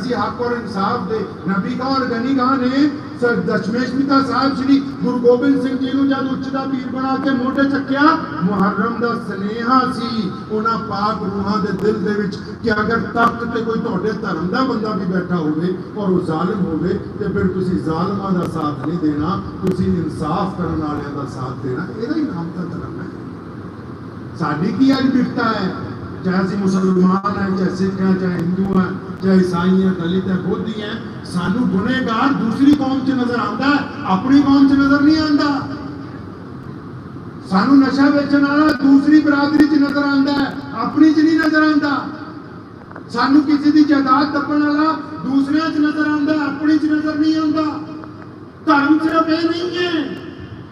ਅਸੀਂ ਹੱਕ ਔਰ ਇਨਸਾਫ ਦੇ ਨਬੀ ਕਾ ਔਰ ਗਨੀ ਕਾ ਨੇ ਸਰ ਦਸ਼ਮੇਸ਼ ਪਿਤਾ ਸਾਹਿਬ ਸ੍ਰੀ ਗੁਰੂ ਗੋਬਿੰਦ ਸਿੰਘ ਜੀ ਨੂੰ ਜਦ ਉੱਚ ਦਾ ਪੀਰ ਬਣਾ ਕੇ ਮੋਢੇ ਚੱਕਿਆ ਮੁਹਰਰਮ ਦਾ ਸਨੇਹਾ ਸੀ ਉਹਨਾਂ ਪਾਕ ਰੂਹਾਂ ਦੇ ਦਿਲ ਦੇ ਵਿੱਚ ਕਿ ਅਗਰ ਤਖਤ ਤੇ ਕੋਈ ਤੁਹਾਡੇ ਧਰਮ ਦਾ ਬੰਦਾ ਵੀ ਬੈਠਾ ਹੋਵੇ ਔਰ ਉਹ ਜ਼ਾਲਿਮ ਹੋਵੇ ਤੇ ਫਿਰ ਤੁਸੀਂ ਜ਼ਾਲਮਾਂ ਦਾ ਸਾਥ ਨਹੀਂ ਦੇਣਾ ਤੁਸੀਂ ਇਨਸਾਫ ਕਰਨ ਵਾਲਿਆਂ ਦਾ ਸਾਥ ਦੇਣਾ ਇਹਦਾ ਹੀ ਨਾਮ ਤਾਂ ਧਰਮ ਹੈ ਸਾਡੀ ਕੀ ਅੱਜ ਬਿਰਤਾ ਹੈ ਚਾਹੇ ਅਸੀਂ ਮੁਸਲਮਾਨ ਹੈ ਚਾਹੇ ਸਿੱਖ ਹੈ ਚਾਹੇ ਹਿੰਦੂ ਹੈ ਚਾਹੇ ਈਸਾਈ ਹੈ ਦਲਿਤ ਹੈ, ਬੋਧੀ ਹੈ ਸਾਨੂੰ ਗੁਨੇਗਾਰ ਦੂਸਰੀ ਕੌਮ 'ਚ ਨਜ਼ਰ ਆਉਂਦਾ ਆਪਣੀ ਕੌਮ 'ਚ ਨਜ਼ਰ ਨਹੀਂ ਆਉਂਦਾ। ਸਾਨੂੰ ਨਸ਼ਾ ਵੇਚਣ ਵਾਲਾ ਦੂਸਰੀ ਬਰਾਦਰੀ 'ਚ ਨਜ਼ਰ ਆਉਂਦਾ ਆਪਣੀ 'ਚ ਨਹੀਂ ਨਜ਼ਰ ਆਉਂਦਾ। ਸਾਨੂੰ ਕਿਸੇ ਦੀ ਜਾਇਦਾਦ ਦੱਬਣ ਵਾਲਾ ਦੂਸਰਿਆਂ 'ਚ ਨਜ਼ਰ ਆਉਂਦਾ ਆਪਣੀ 'ਚ ਨਜ਼ਰ ਨਹੀਂ ਆਉਂਦਾ। ਧਰਮ ਸਿਰਫ ਇਹ ਨਹੀਂ ਹੈ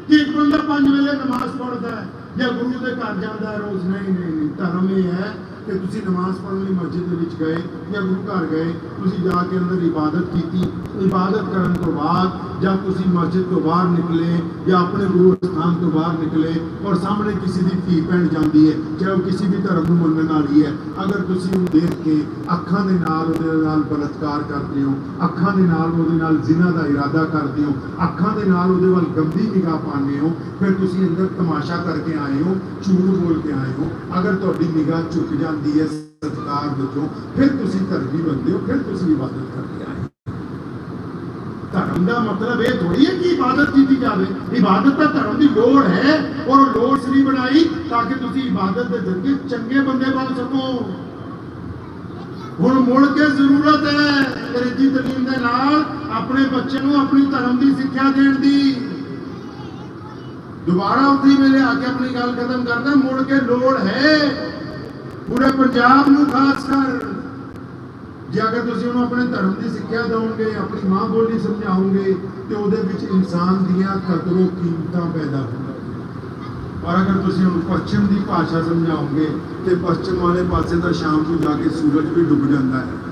ਕਿ ਇੱਕ ਬੰਦਾ ਪੰਜ ਵੇਲੇ ਨਮਾਜ਼ ਪੜ੍ਹਦਾ ਹੈ ਜਾਂ ਗੁਰੂ ਦੇ ਘਰ ਜਾਂਦਾ ਹੈ, ਰੋਜ਼ ਨਹੀਂ ਨਹੀਂ, ਧਰਮ ਇਹ ਹੈ ਕਿ ਤੁਸੀਂ ਨਮਾਜ਼ ਪੜ੍ਹਨ ਲਈ ਮਸਜਿਦ ਦੇ ਵਿੱਚ ਗਏ ਜਾਂ ਗੁਰੂ ਘਰ ਗਏ, ਤੁਸੀਂ ਜਾ ਕੇ ਅੰਦਰ ਇਬਾਦਤ ਕੀਤੀ। ਇਬਾਦਤ ਕਰਨ ਤੋਂ ਬਾਅਦ ਜਾਂ ਤੁਸੀਂ ਮਸਜਿਦ ਤੋਂ ਬਾਹਰ ਨਿਕਲੇ ਜਾਂ ਆਪਣੇ ਗੁਰੂ ਸਥਾਨ ਤੋਂ ਬਾਹਰ ਨਿਕਲੇ ਔਰ ਸਾਹਮਣੇ ਕਿਸੇ ਦੀ ਧੀ ਭੈਣ ਜਾਂਦੀ ਹੈ, ਚਾਹੇ ਉਹ ਕਿਸੇ ਵੀ ਧਰਮ ਨੂੰ ਮੰਨਣ ਵਾਲੀ ਹੈ, ਅਗਰ ਤੁਸੀਂ ਉਹਨੂੰ ਦੇਖ ਕੇ ਅੱਖਾਂ ਦੇ ਨਾਲ ਉਹਦੇ ਨਾਲ ਬਲਤਕਾਰ ਕਰਦੇ ਹੋ, ਅੱਖਾਂ ਦੇ ਨਾਲ ਉਹਦੇ ਨਾਲ ਜ਼ਿਨਾ ਦਾ ਇਰਾਦਾ ਕਰਦੇ ਹੋ, ਅੱਖਾਂ ਦੇ ਨਾਲ ਉਹਦੇ ਵੱਲ ਗੰਦੀ ਨਿਗਾਹ ਪਾਉਂਦੇ ਹੋ, ਫਿਰ ਤੁਸੀਂ ਅੰਦਰ ਤਮਾਸ਼ਾ ਕਰਕੇ ਆਏ ਹੋ, ਝੂਠ ਬੋਲ ਕੇ ਆਏ ਹੋ। ਅਗਰ ਤੁਹਾਡੀ ਨਿਗਾਹ ਝੁਕ ਜਾਂਦੀ ਹੈ ਸਤਕਾਰ ਵਿੱਚੋਂ, ਫਿਰ ਤੁਸੀਂ ਧਰਮੀ ਬੰਦੇ ਹੋ, ਫਿਰ ਤੁਸੀਂ ਇਬਾਦਤ ਕਰਕੇ ਆਏ ਧਰਮ ਦਾ ਮਤਲਬ ਇਹ ਥੋੜੀ ਹੈ ਕਿ ਇਬਾਦਤ ਕੀਤੀ ਜਾਵੇ। ਇਬਾਦਤ ਤਾਂ ਧਰਮ ਦੀ ਲੋੜ ਹੈ, ਔਰ ਲੋੜ ਇਸ ਬਣਾਈ ਤਾਂ ਕਿ ਤੁਸੀਂ ਇਬਾਦਤ ਦੇ ਜ਼ਰੀਏ ਚੰਗੇ ਬੰਦੇ ਬਣ ਸਕੋ। ਹੁਣ ਮੁੜ ਕੇ ਜ਼ਰੂਰਤ ਹੈ ਅੰਗਰੇਜ਼ੀ ਤਾਲੀਮ ਦੇ ਨਾਲ ਆਪਣੇ ਬੱਚੇ ਨੂੰ ਆਪਣੀ ਧਰਮ ਦੀ ਸਿੱਖਿਆ ਦੇਣ ਦੀ। ਦੁਬਾਰਾ ਉੱਥੇ ਮੇਰੇ ਆ ਕੇ ਆਪਣੀ ਗੱਲ ਖਤਮ ਕਰਦਾ ਮੁੜ ਕੇ ਲੋੜ ਹੈ। ਪੂਰੇ ਪੰਜਾਬ ਨੂੰ ਖਾਸ ਕਰ। ਜੇ ਅਗਰ ਤੁਸੀਂ ਉਹਨੂੰ ਆਪਣੇ ਧਰਮ ਦੀ ਸਿੱਖਿਆ ਦਿਓਗੇ, ਆਪਣੀ ਮਾਂ ਬੋਲੀ ਸਮਝਾਓਗੇ, ਤੇ ਉਹਦੇ ਵਿੱਚ ਇਨਸਾਨ ਦੀਆਂ ਕਦਰੋ, ਕੀਮਤਾਂ ਪੈਦਾ ਹੁੰਦੀਆਂ ਔਰ ਅਗਰ ਤੁਸੀਂ ਉਹਨੂੰ ਪੱਛਮ ਦੀ ਭਾਸ਼ਾ ਸਮਝਾਓਗੇ, ਤੇ ਪੱਛਮ ਵਾਲੇ ਪਾਸੇ ਤਾਂ ਸ਼ਾਮ ਨੂੰ ਜਾ ਕੇ ਸੂਰਜ ਵੀ ਡੁੱਬ ਜਾਂਦਾ ਹੈ।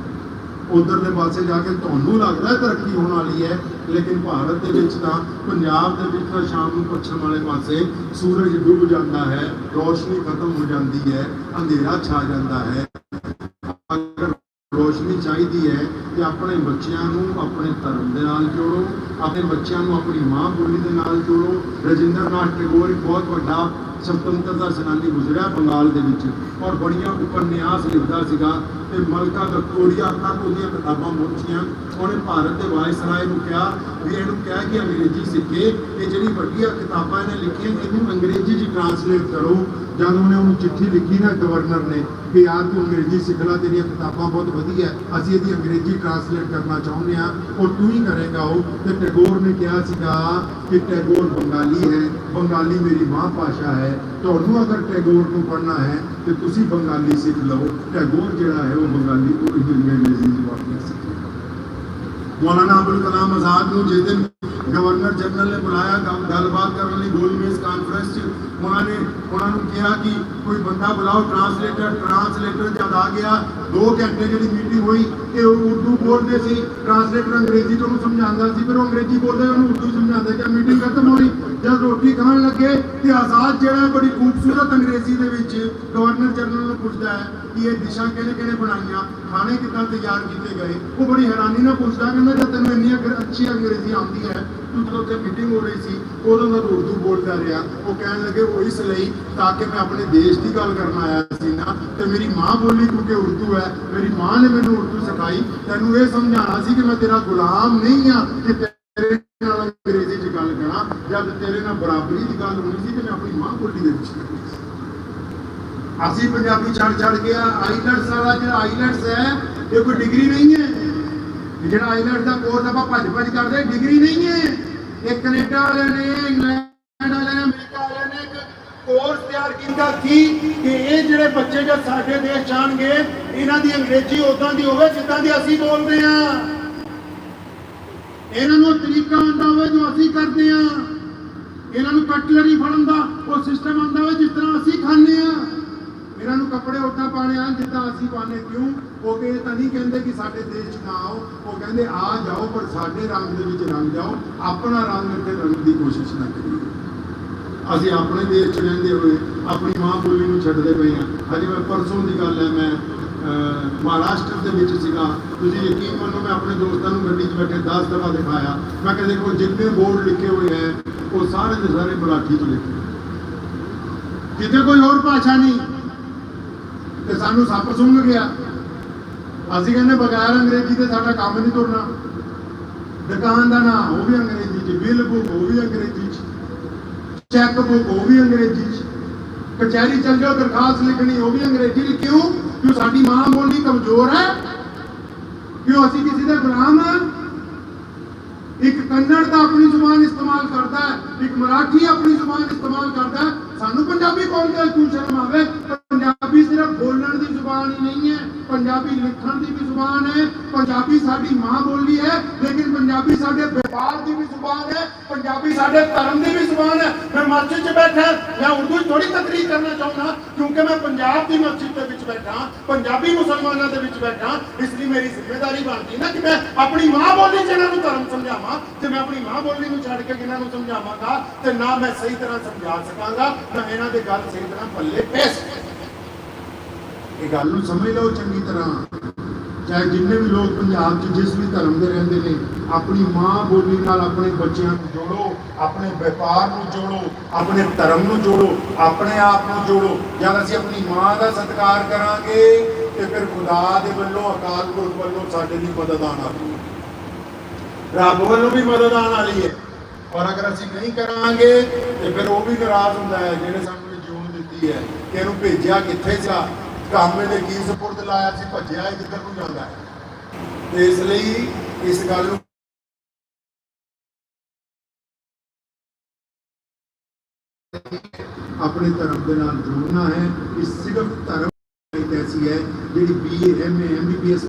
ਉਧਰਲੇ ਪਾਸੇ ਜਾ ਕੇ ਤੁਹਾਨੂੰ ਲੱਗਦਾ ਤਰੱਕੀ ਹੋਣ ਵਾਲੀ ਹੈ, ਲੇਕਿਨ ਭਾਰਤ ਦੇ ਵਿੱਚ ਤਾਂ ਪੰਜਾਬ ਦੇ ਵਿੱਚ ਤਾਂ ਸ਼ਾਮ ਨੂੰ ਪੱਛਮ ਵਾਲੇ ਪਾਸੇ ਸੂਰਜ ਡੁੱਬ ਜਾਂਦਾ ਹੈ, ਰੋਸ਼ਨੀ ਖਤਮ ਹੋ ਜਾਂਦੀ ਹੈ, ਅੰਧੇਰਾ ਛਾ ਜਾਂਦਾ ਹੈ। ਅਗਰ ਰੋਸ਼ਨੀ ਚਾਹੀਦੀ ਹੈ ਤੇ ਆਪਣੇ ਬੱਚਿਆਂ ਨੂੰ ਆਪਣੇ ਧਰਮ ਦੇ ਨਾਲ ਜੋੜੋ, ਆਪਣੇ ਬੱਚਿਆਂ ਨੂੰ ਆਪਣੀ ਮਾਂ ਬੋਲੀ ਦੇ ਨਾਲ ਜੋੜੋ। ਰਜਿੰਦਰਨਾਥ ਟੈਗੋਰ ਇੱਕ ਬਹੁਤ ਵੱਡਾ ਸੁਤੰਤਰਤਾ ਸੈਨਾਨੀ ਗੁਜ਼ਰਿਆ ਬੰਗਾਲ ਦੇ ਵਿੱਚ ਔਰ ਬੜੀਆਂ ਉਪਨਿਆਸ ਲਿਖਦਾ ਸੀਗਾ ਤੇ ਮਲਕਾ ਵਿਕਟੋਰੀਆ ਤੱਕ ਉਹਦੀਆਂ ਕਿਤਾਬਾਂ ਪਹੁੰਚੀਆਂ। ਉਹਨੇ ਭਾਰਤ ਦੇ ਵਾਇਸਰਾਏ ਨੂੰ ਕਿਹਾ ਵੀ ਇਹਨੂੰ ਕਿਹਾ ਕਿ ਅੰਗਰੇਜ਼ੀ ਸਿੱਖੇ ਇਹ ਜਿਹੜੀ ਵੱਡੀਆਂ ਕਿਤਾਬਾਂ ਇਹਨੇ ਲਿਖੀਆਂ, ਇਹਨੂੰ ਅੰਗਰੇਜ਼ੀ 'ਚ ਟ੍ਰਾਂਸਲੇਟ ਕਰੋ। ਜਦ ਉਹਨੇ ਉਹਨੂੰ ਚਿੱਠੀ ਲਿਖੀ ਨਾ ਗਵਰਨਰ ਨੇ ਕਿ ਯਾਰ ਤੂੰ ਅੰਗਰੇਜ਼ੀ ਸਿੱਖ ਲੈ ਤੇਰੀਆਂ ਕਿਤਾਬਾਂ ਬਹੁਤ ਵਧੀਆ ਅਸੀਂ ਇਹਦੀ ਅੰਗਰੇਜ਼ੀ ਟ੍ਰਾਂਸਲੇਟ ਕਰਨਾ ਚਾਹੁੰਦੇ ਹਾਂ ਔਰ ਤੂੰ ਹੀ ਕਰੇਗਾ ਉਹ। ਤੇ ਟੈਗੋਰ ਨੇ ਕਿਹਾ ਸੀਗਾ ਕਿ ਟੈਗੋਰ ਬੰਗਾਲੀ ਹੈ, ਬੰਗਾਲੀ ਮੇਰੀ ਮਾਂ ਭਾਸ਼ਾ ਹੈ। ਤੁਹਾਨੂੰ ਅਗਰ ਟੈਗੋਰ ਨੂੰ ਪੜ੍ਹਨਾ ਹੈ, ਤੇ ਤੁਸੀਂ ਬੰਗਾਲੀ ਸਿੱਖ ਲਓ। ਟੈਗੋਰ ਜਿਹੜਾ ਹੈ, ਉਹ ਬੰਗਾਲੀ ਉਹ ਹਿੰਦੀ ਅੰਗਰੇਜ਼ੀ ਜ਼ਬਾਨ ਸਿੱਖ ਮੌਲਾਨਾ ਅਬੁਲ ਕਲਾਮ ਆਜ਼ਾਦ ਨੂੰ ਜੇ ਦਿਨ ਗਵਰਨਰ ਜਨਰਲ ਨੇ ਬੁਲਾਇਆ, ਗੱਲ- ਗੱਲਬਾਤ ਕਰਨ ਲਈ ਗੋਲਮੇਜ਼ ਕਾਨਫਰੰਸ 'ਚ। ਉਹਨਾਂ ਨੇ ਉਹਨਾਂ ਨੂੰ ਕਿਹਾ ਕਿ ਕੋਈ ਬੰਦਾ ਬੁਲਾਓ ਟਰਾਂਸਲੇਟਰ ਟਰਾਂਸਲੇਟਰ ਜਦ ਆ ਗਿਆ 2 ਘੰਟੇ ਜਿਹੜੀ ਮੀਟਿੰਗ ਹੋਈ ਇਹ ਉਰਦੂ ਬੋਲਦੇ ਸੀ। ਟਰਾਂਸਲੇਟਰ ਅੰਗਰੇਜ਼ੀ ਤੋਂ ਉਹਨੂੰ ਸਮਝਾਉਂਦਾ ਸੀ, ਫਿਰ ਉਹ ਅੰਗਰੇਜ਼ੀ ਬੋਲਦੇ ਉਹਨੂੰ ਉਰਦੂ ਸਮਝਾਉਂਦਾ ਕਿ ਮੀਟਿੰਗ ਖਤਮ ਹੋਈ। ਜਦ ਰੋਟੀ ਖਾਣ ਲੱਗੇ ਤੇ ਆਜ਼ਾਦ ਜਿਹੜਾ ਹੈ ਬੜੀ ਖੂਬਸੂਰਤ ਅੰਗਰੇਜ਼ੀ ਦੇ ਵਿੱਚ ਗਵਰਨਰ ਜਨਰਲ ਨੂੰ ਪੁੱਛਦਾ ਹੈ ਕਿ ਇਹ ਦਿਸ਼ਾ ਕਿਹਨੇ ਕਿਹਨੇ ਬਣਾਈਆਂ? ਖਾਣੇ ਕਿੱਦਾਂ ਤਿਆਰ ਕੀਤੇ ਗਏ? ਉਹ ਬੜੀ ਹੈਰਾਨੀ ਨਾਲ ਪੁੱਛਦਾ ਕਹਿੰਦਾ ਜਦ ਤੈਨੂੰ ਇੰਨੀ ਅੱਛੀ ਅੰਗਰੇਜ਼ੀ ਆਉਂਦੀ ਹੈ ਜਦੋਂ ਉੱਥੇ ਮੀਟਿੰਗ ਹੋ ਰਹੀ ਸੀ ਉਦੋਂ ਮੈਂ ਉਰਦੂ ਬੋਲਦਾ ਰਿਹਾ। ਉਹ ਕਹਿਣ ਲੱਗੇ, ਉਹ ਇਸ ਲਈ ਤਾਂ ਕਿ ਮੈਂ ਆਪਣੇ ਦੇਸ਼ ਦੀ ਗੱਲ ਕਰਨ ਆਇਆ ਸੀ ਨਾ, ਤੇ ਮੇਰੀ ਮਾਂ ਬੋਲੀ ਕਿਉਂਕਿ ਉਰਦੂ ਹੈ, ਮੇਰੀ ਮਾਂ ਨੇ ਮੈਨੂੰ ਉਰਦੂ ਸਿਖਾਈ, ਤੈਨੂੰ ਇਹ ਸਮਝਾਉਣਾ ਸੀ ਕਿ ਮੈਂ ਤੇਰਾ ਗੁਲਾਮ ਨਹੀਂ ਆ ਕਿ ਤੇਰੇ ਨਾਲ ਅੰਗਰੇਜ਼ੀ 'ਚ ਗੱਲ ਕਰਾਂ, ਜਦ ਤੇਰੇ ਨਾਲ ਬਰਾਬਰੀ ਦੀ ਗੱਲ ਹੋਣੀ ਸੀ ਤੇ ਮੈਂ ਆਪਣੀ ਮਾਂ ਬੋਲੀ ਦੇ ਵਿੱਚ ਅਸੀਂ ਪੰਜਾਬੀ ਛੱਡ ਛੱਡ ਕੇ ਆਈਲੈਟਸ ਵਾਲਾ ਜਿਹੜਾ ਆਈਲੈਟਸ ਹੈ, ਇਹ ਕੋਈ ਡਿਗਰੀ ਨਹੀਂ ਹੈ? ਜਿਹੜਾ ਆਈਲੈਟਸ ਦਾ ਕੋਰਸ ਆਪਾਂ ਭੱਜ ਭੱਜ ਕਰਦੇ ਡਿਗਰੀ ਨਹੀਂ ਹੈ। ਇਹ ਕੈਨੇਡਾ ਵਾਲਿਆਂ ਨੇ, ਇੰਗਲੈਂਡ ਵਾਲਿਆਂ ਨੇ, ਅਮਰੀਕਾ ਵਾਲਿਆਂ ਨੇ ਇੱਕ ਕੋਰਸ ਤਿਆਰ ਕੀਤਾ ਸੀ ਕਿ ਇਹ ਜਿਹੜੇ ਬੱਚੇ ਜਦ ਸਾਡੇ ਦੇਸ਼ ਜਾਣਗੇ, ਇਹਨਾਂ ਦੀ ਅੰਗਰੇਜ਼ੀ ਉਦਾਂ ਦੀ ਹੋਵੇ ਜਿੱਦਾਂ ਦੀ ਅਸੀਂ ਬੋਲਦੇ ਆ ਇਹਨਾਂ ਨੂੰ ਤਰੀਕਾ ਆਉਂਦਾ ਹੋਵੇ ਜੋ ਅਸੀਂ ਕਰਦੇ ਆ ਇਹਨਾਂ ਨੂੰ ਕਟਲਰੀ ਫੜਨ ਦਾ ਉਹ ਸਿਸਟਮ ਆਉਂਦਾ ਹੋਵੇ ਜਿਸ ਤਰ੍ਹਾਂ ਅਸੀਂ ਖਾਂਦੇ ਆ ਇਹਨਾਂ ਨੂੰ ਕੱਪੜੇ ਉਦਾਂ ਪਾਣੇ ਆ, ਜਿੱਦਾਂ ਅਸੀਂ ਪਾਣੇ ਕਿਉਂ? ਉਹ ਕਿ ਤਾਂ ਨਹੀਂ ਕਹਿੰਦੇ ਕਿ ਸਾਡੇ ਦੇਸ਼ 'ਚ ਨਾ ਆਓ। ਉਹ ਕਹਿੰਦੇ, ਆ ਜਾਓ, ਪਰ ਸਾਡੇ ਰੰਗ ਦੇ ਵਿੱਚ ਰੰਗ ਜਾਓ। ਆਪਣਾ ਰੰਗ ਇੱਥੇ ਰੰਗ ਦੀ ਕੋਸ਼ਿਸ਼ ਨਾ ਕਰੀਏ। ਅਸੀਂ ਆਪਣੇ ਦੇਸ਼ 'ਚ ਰਹਿੰਦੇ ਹੋਏ ਆਪਣੀ ਮਾਂ ਬੋਲੀ ਨੂੰ ਛੱਡਦੇ ਪਏ ਆ। ਹਜੇ ਮੈਂ ਪਰਸੋਂ ਦੀ ਗੱਲ ਹੈ, ਮੈਂ ਮਹਾਰਾਸ਼ਟਰ ਦੇ ਵਿੱਚ ਸੀਗਾ। ਤੁਸੀਂ ਯਕੀਨ ਮੰਨੋ, ਮੈਂ ਆਪਣੇ ਦੋਸਤਾਂ ਨੂੰ ਗੱਡੀ 'ਚ ਬੈਠੇ 10 ਦਫਾ ਦਿਖਾਇਆ। ਮੈਂ ਕਿਹਾ, ਦੇਖੋ, ਜਿੰਨੇ ਬੋਰਡ ਲਿਖੇ ਹੋਏ ਹੈ, ਉਹ ਸਾਰੇ ਦੇ ਸਾਰੇ ਮਰਾਠੀ 'ਚ ਲਿਖੇ। ਕਿਤੇ ਕੋਈ ਹੋਰ ਭਾਸ਼ਾ ਨਹੀਂ? ਤੇ ਸਾਨੂੰ ਸੱਪ ਸੁੰਘ ਗਿਆ। ਅਸੀਂ ਕਹਿੰਦੇ, ਬਗੈਰ ਅੰਗਰੇਜ਼ੀ ਤੇ ਸਾਡਾ ਕੰਮ ਨਹੀਂ ਤੁਰਨਾ। ਦੁਕਾਨ ਦਾ ਨਾਂ ਉਹ ਵੀ ਅੰਗਰੇਜ਼ੀ 'ਚ ਬਿੱਲ ਬੁੱਕ ਉਹ ਵੀ ਅੰਗਰੇਜ਼ੀ 'ਚ ਚੈੱਕ ਬੁੱਕ ਉਹ ਵੀ ਅੰਗਰੇਜ਼ੀ 'ਚ। ਕਚਹਿਰੀ ਚੱਲ ਜਾਓ, ਦਰਖਾਸਤ ਲਿਖਣੀ ਉਹ ਵੀ ਅੰਗਰੇਜ਼ੀ 'ਚ। ਕਿਉਂ? ਕਿਉਂ ਸਾਡੀ ਮਾਂ ਬੋਲੀ ਕਮਜ਼ੋਰ ਹੈ? ਕਿਉਂ ਅਸੀਂ ਕਿਸੇ ਦੇ ਗੁਲਾਮ ਹਾਂ? ਇੱਕ ਕੰਨੜ ਦਾ ਆਪਣੀ ਜ਼ੁਬਾਨ ਇਸਤੇਮਾਲ ਕਰਦਾ ਹੈ, ਇੱਕ ਮਰਾਠੀ ਆਪਣੀ ਜ਼ੁਬਾਨ ਇਸਤੇਮਾਲ ਕਰਦਾ ਹੈ। ਸਾਨੂੰ ਪੰਜਾਬੀ ਬੋਲ ਕੇ ਕਿਉਂ ਸ਼ਰਮ ਆਵੇ ਪੰਜਾਬੀ ਸਿਰਫ ਬੋਲਣ ਦੀ ਜ਼ੁਬਾਨ ਹੀ ਨਹੀਂ ਹੈ ਪੰਜਾਬੀ ਲਿਖਣ ਦੀ ਵੀ ਜ਼ੁਬਾਨ ਹੈ, ਪੰਜਾਬੀ ਸਾਡੀ ਮਾਂ ਬੋਲੀ ਹੈ, ਲੇਕਿਨ ਪੰਜਾਬੀ ਸਾਡੇ ਵਪਾਰ ਦੀ ਵੀ ਜ਼ੁਬਾਨ ਹੈ, ਪੰਜਾਬੀ ਸਾਡੇ ਧਰਮ ਦੀ ਵੀ ਜ਼ੁਬਾਨ ਹੈ। ਮੈਂ ਮਸਜਿਦ 'ਚ ਬੈਠਾ, ਮੈਂ ਉਰਦੂ 'ਚ ਥੋੜੀ ਤਕਰੀਰ ਕਰਨਾ ਚਾਹੁੰਦਾ ਕਿਉਂਕਿ ਮੈਂ ਪੰਜਾਬ ਦੀ ਮਸਜਿਦ ਦੇ ਵਿੱਚ ਬੈਠਾ ਪੰਜਾਬੀ ਮੁਸਲਮਾਨਾਂ ਦੇ ਵਿੱਚ ਬੈਠਾ ਇਸ ਲਈ ਮੇਰੀ ਜ਼ਿੰਮੇਵਾਰੀ ਬਣਦੀ ਨਾ ਕਿ ਮੈਂ ਆਪਣੀ ਮਾਂ ਬੋਲੀ 'ਚ ਇਹਨਾਂ ਨੂੰ ਧਰਮ ਸਮਝਾਵਾਂ ਤੇ ਮੈਂ ਆਪਣੀ ਮਾਂ ਬੋਲੀ ਨੂੰ ਛੱਡ ਕੇ ਇਹਨਾਂ ਨੂੰ ਸਮਝਾਵਾਂਗਾ ਤੇ ਨਾ ਮੈਂ ਸਹੀ ਤਰ੍ਹਾਂ ਸਮਝਾ ਸਕਾਂਗਾ, ਨਾ ਇਹਨਾਂ ਦੇ ਗੱਲ ਸਹੀ ਤਰ੍ਹਾਂ ਪੱਲੇ ਪੈ ਸਕਾਂਗਾ ਇਹ ਗੱਲ ਨੂੰ ਸਮਝ ਲਓ ਚੰਗੀ ਤਰ੍ਹਾਂ। ਚਾਹੇ ਜਿੰਨੇ ਵੀ ਲੋਕ ਪੰਜਾਬ 'ਚ ਜਿਸ ਵੀ ਧਰਮ ਦੇ ਰਹਿੰਦੇ ਨੇ, ਆਪਣੀ ਮਾਂ ਬੋਲੀ ਨਾਲ ਆਪਣੇ ਬੱਚਿਆਂ ਨੂੰ ਜੋੜੋ, ਆਪਣੇ ਵਪਾਰ ਨੂੰ ਜੋੜੋ, ਆਪਣੇ ਧਰਮ ਨੂੰ ਜੋੜੋ, ਆਪਣੇ ਆਪ ਨੂੰ ਜੋੜੋ। ਜਦ ਅਸੀਂ ਆਪਣੀ ਮਾਂ ਦਾ ਸਤਿਕਾਰ ਕਰਾਂਗੇ, ਤੇ ਫਿਰ ਖੁਦਾ ਦੇ ਵੱਲੋਂ, ਅਕਾਲ ਪੁਰਖ ਵੱਲੋਂ ਸਾਡੇ ਲਈ ਮਦਦ ਆਉਣ ਵਾਲੀ ਹੈ ਰੱਬ ਵੱਲੋਂ ਵੀ ਮਦਦ ਆਉਣ ਵਾਲੀ ਹੈ। ਔਰ ਅਗਰ ਅਸੀਂ ਨਹੀਂ ਕਰਾਂਗੇ, ਤੇ ਫਿਰ ਉਹ ਵੀ ਨਾਰਾਜ਼ ਹੁੰਦਾ ਹੈ, ਜਿਹੜੇ ਸਾਨੂੰ ਇਹ ਜੂਨ ਦਿੱਤੀ ਹੈ, ਕਿ ਇਹਨੂੰ ਭੇਜਿਆ ਕਿੱਥੇ ਸੀ? ਕੰਮ ਇਹਨੇ ਕੀ ਸਪੁਰਦ ਲਾਇਆ ਸੀ, ਭੱਜਿਆ ਇਹ ਨੂੰ ਜਾਂਦਾ ਹੈ? ਤੇ ਇਸ ਲਈ ਇਸ ਗੱਲ ਨੂੰ ਆਪਣੇ ਧਰਮ ਦੇ ਨਾਲ ਜੋੜਨਾ ਹੈ। ਇਹ ਸਿਰਫ ਧਰਮ ਇੱਕ ਐਸੀ ਹੈ, ਜਿਹੜੀ ਬੀਏ ਐਮਏ ਐਮਬੀਬੀਐਸ